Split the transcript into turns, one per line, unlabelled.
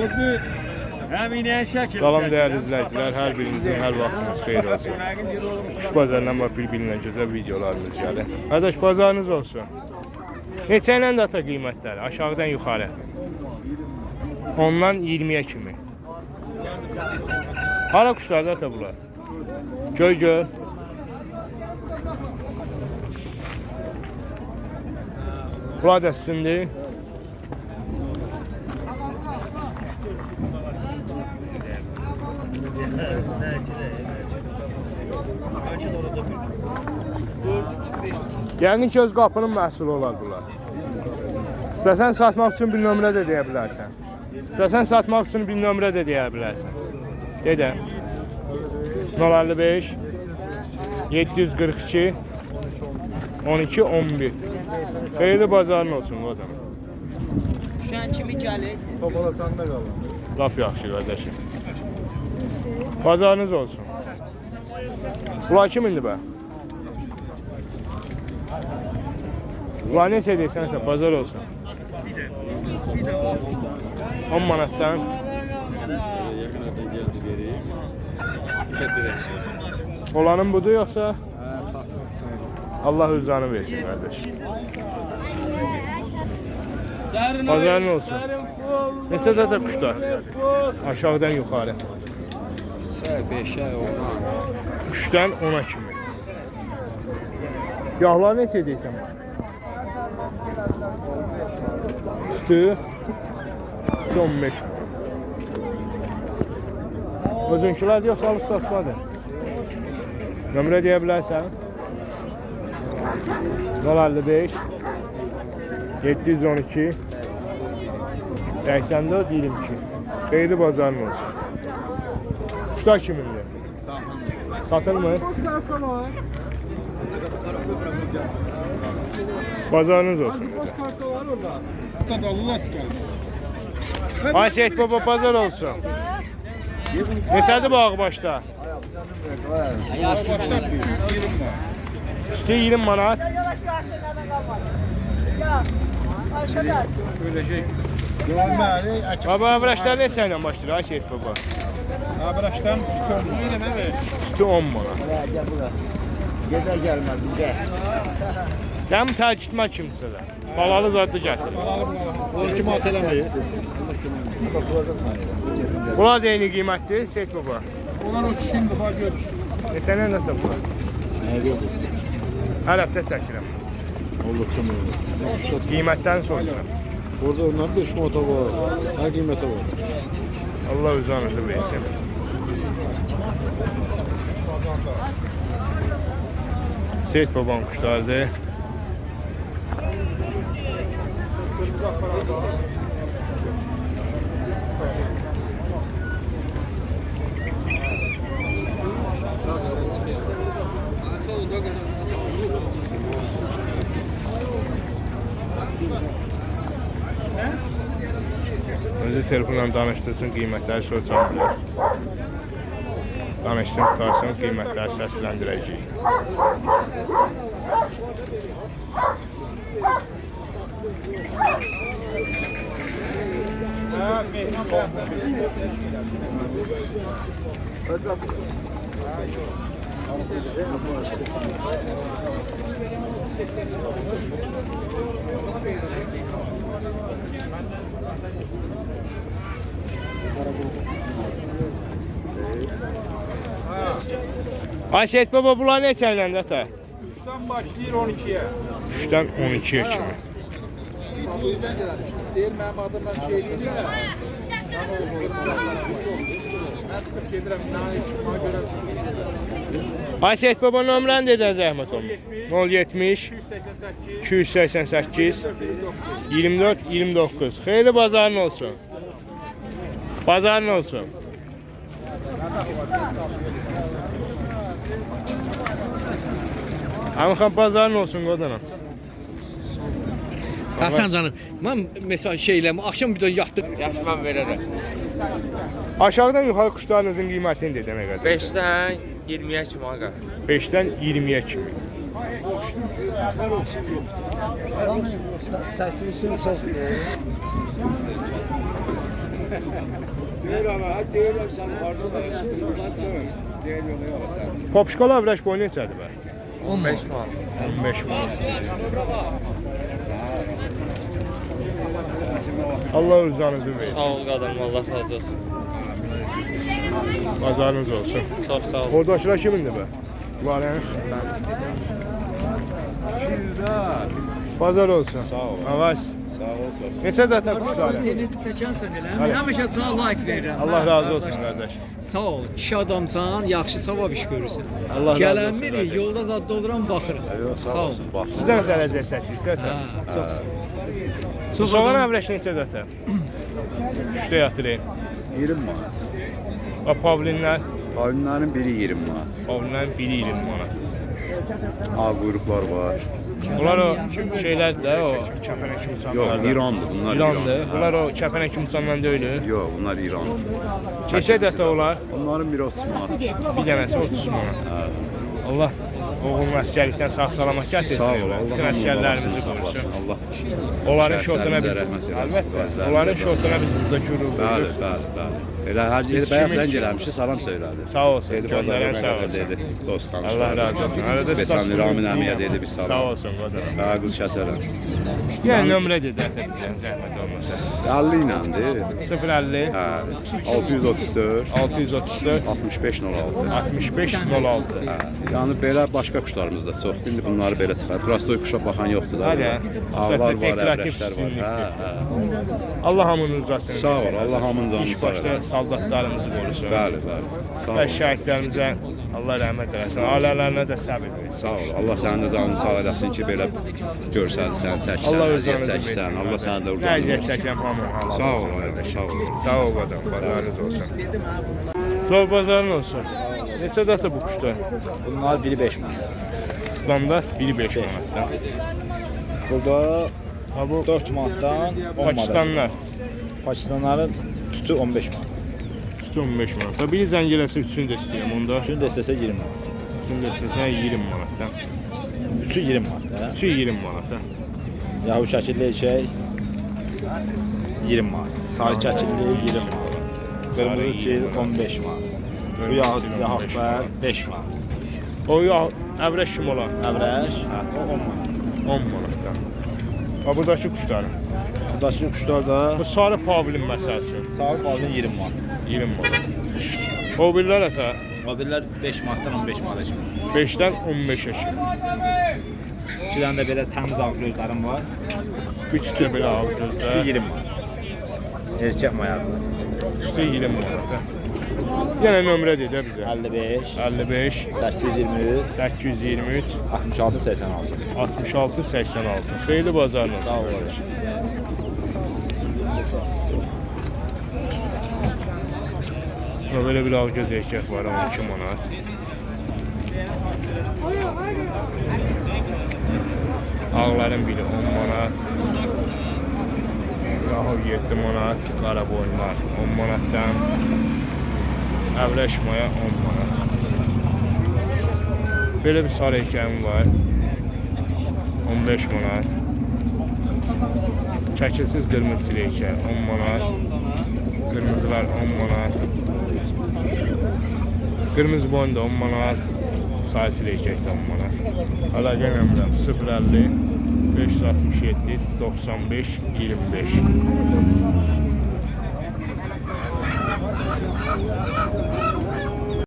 Alıcı hem ineğe şekil.
Salam değerli izleyiciler, her birinizin her vaktiniz hayır olsun. Kuş pazarından bak bir-birinə gözəl videolarımız gəlir. Qardaş pazarınız olsun. Neçə ilə data qiymətləri? Aşağıdan yuxarı. Ondan 20-yə kimi. Hara quşlar da bunlar? Göy göl. Bunlar da sizindir. Yəqin ki öz qapının məhsulu olar bunlar. İstəsən satmaq üçün bir nömrə də deyə bilərsən. İstəsən satmaq üçün bir nömrə də deyə bilərsən. Dedə. 055 742 12 11 Xeyirli bazarın olsun.
Şu an kimi gəlir?
Topala sanda qalın.
Laf yaxşı qardaşım. Bazarınız olsun. Bunlar kimindir bə? Bunlar neçə deyirsən sən? Bazar olsun. 10 manatdan. Olanın budur yoxsa? Allah özünü versin qardaş. Bazarın olsun. Neçə data quşlar? Aşağıdan yuxarı.
5'e 10'a.
3-dən 10-a kimi. Yağlar neçə deyirsən? Üstü Üstü 15 Özünkülər yoxsa alıb satmadır? Nömrə deyə bilərsən? 055 712 84 22 Xeyli bazarın olsun. Kuşlar kimindir? Olsun.
Burada dolu nasıl geldi?
Ayşet baba pazar olsun. Neçədir bağı başda?
Başta bir.
Üstü 20 manat. Baba abraçlar neçə ilə başlayır Ayşet baba?
Abraçtan tutan. Evet.
Üstü 10 manat.
Gedə gəlməz bizə.
Dəm tərkitmə kimsələr. Balalı zadlı gətir.
Onu kim atelamayı?
Bunlar da eyni qiymətdir Seyit baba.
Onlar o kişinin bu gör.
Neçə ilə nəsə bunlar? Hər həftə çəkirəm.
Allah kömək olur.
Qiymətdən soruşuram.
Orada onların 5 nota var. Hər qiyməti var.
Allah uzanısı versin. Seyit babanın kuşlarıdır. Özü telefonla danışdırsın, qiymətləri soruşan bilər. Danışsın, tutarsın, qiymətləri səsləndirəcəyik.
Ha, mehman
Ayşət baba, bunlar neçə ilə də?
3'ten başlayır 12'ye.
3-dən 12-yə kimi.
Değil benim adım ben şey ya. Ben çıkıp gedirəm, ne işime göre
Ayşət baba, nömrəni dedən zəhmət olun. 070
288
288 24 29. Xeyirli bazarın olsun. Bazarın olsun. Amxan bazarın olsun qodana.
Hasan canım, mən məsəl şeyləmə, axşam bir də yatdım.
Yaxşı mən verərəm.
Aşağıdan yuxarı quşlarınızın qiymətini də demək qədər.
5-dən 20-yə kimi aqa.
5-dən 20-yə kimi.
Səsini sil, səs.
Popşkala avrəş boyu neçədir bə?
15 manat.
15 manat. Allah rızanızı versin.
Sağ ol qadın, Allah razı olsun.
Bazarınız olsun.
Çox sağ ol.
Oradakılar kimindir bə? Var yəni? Bazar olsun. Sağ ol. Avaz. Sağ ol. Neçə dəfə quşlar?
Elə.
Hələ.
Mən həmişə sənə like verirəm.
Allah razı olsun
qardaş. Sağ ol. Kişi adamsan, yaxşı savab iş görürsən.
Allah razı olsun
Gələnmirik, yolda zad oluram baxırıq. Sağ ol.
Sizdən dərəcə çəkdik
Hə,
də.
çox sağ ol. Adam
avrəş neçə dəfə? Üçdə yatırayım.
20 manat.
Və pavlinlər,
Pavlinlərin biri 20 manat.
pavlinlərin biri 20 manat.
Ağ quyruqlar var.
Bunlar o şeylər də o kəpənək
Yox,
uçanlar.
İrandır bunlar.
İrandır.
İran.
Bunlar o kəpənək uçanlar deyil.
Yox, bunlar İrandır.
Neçə dəfə olar?
Onların 30 manat.
Bir dənəsi 30 manat. Allah oğlum əsgərlikdən sağ salamat gətirsin.
Sağ ol. Allah
Bütün əsgərlərimizi qorusun.
Allah.
Onların şortuna biz, əlbəttə, onların şortuna biz burada
Bəli,
görürük.
bəli, bəli. Elə hər yer bəyaz
kimi-
zəng eləmişdi, salam söylədi.
Sağ olsun, göndərən sağ olsun.
dedi. Dost tanış.
Allah razı olsun. Arada
Besan Ramin əmiyə dedi bir
Sağ
salam.
olsun, qadınım.
Hə, qız kəsərəm.
Yəni nömrə de zaten bizdən zəhmət olmasa.
50 iləndir.
050
Hə, 634
634
65 06.
65 06.
Hə, yəni belə başqa quşlarımız da çoxdur. İndi bunları belə çıxar. Prostoy quşa baxan yoxdur da.
Hə də.
Ağlar var, əbrəşlər var. Hə, hə.
Allah hamını uzasın.
Sağ ol, Allah hamının canını sağ
başda
eləsin.
saldatlarımızı qorusun.
Bəli, bəli. Sağ
Və
ol.
şəhidlərimizə Allah rəhmət eləsin. Ailələrinə də səbir versin.
Sağ ol. Allah sənin də canını sağ eləsin ki, belə görsənsən, çəksən,
Allah özünüzü
çəksən. Allah sənin də uzanır.
əziyyət çəkən halal.
Sağ ol, sağ ol.
Sağ ol qadın. Bazarınız olsun. Zor bazarın olsun. Neçə dəfə bu quşda?
Bunlar biri 5 manat.
Standart 1-5 manatdan.
Burada
Ha bu
4 manatdan 10 manat.
Pakistanlar.
Pakistanların tütü 15 manat.
Üstü 15 manat. Ha, Biri zəngələsi üçünü də istəyirəm onda.
Üçün də istəsə 20 manat.
Üçünü də istəsən 20 manatdan.
Üçü 20 manat.
Üçü 20 manat.
Yahu şəkilli şey 20 manat. Sarı şəkilli 20 manat. Qırmızı çil 15 manat. Bu yahud yahudlar 5 manat.
O ya əvrəş kim olan?
Əvrəş hə, o 10 manat.
10 manatdan. Ha buradakı quşların.
Buradakı quşlar da
Bu sarı pavlin məsəl üçün
sarı qalın 20 manat.
20 manat. O birlər ata
Mobillər 5 manatdan 15 manata kimi.
5-dən 15-ə kimi.
İki dənə də belə təmiz ağ gözlərim var.
3 də belə al
Üçü
gözlə.
20 manat. Erkək.
3 də 20 manat. Yenə nömrə de də bizə.
55
55
823
823
66 86.
66 86. Xeyli bazarla.
Sağ ol. qardaş.
Ha, Belə bir ağgöz erkək var 12 manat. Ağların biri 10 manat. Yahu 7 manat. Qara boyunlar 10 manatdan. Əvrəş maya 10 manat. Belə bir sarı erkəyim var. 15 manat. Çəkilsiz qırmızı erkək 10 manat. Qırmızılar 10 manat. Qırmızı boyun da 10 manat. Sayısı də 10 manat. Əlaqə nömrəm 050 567 95 25.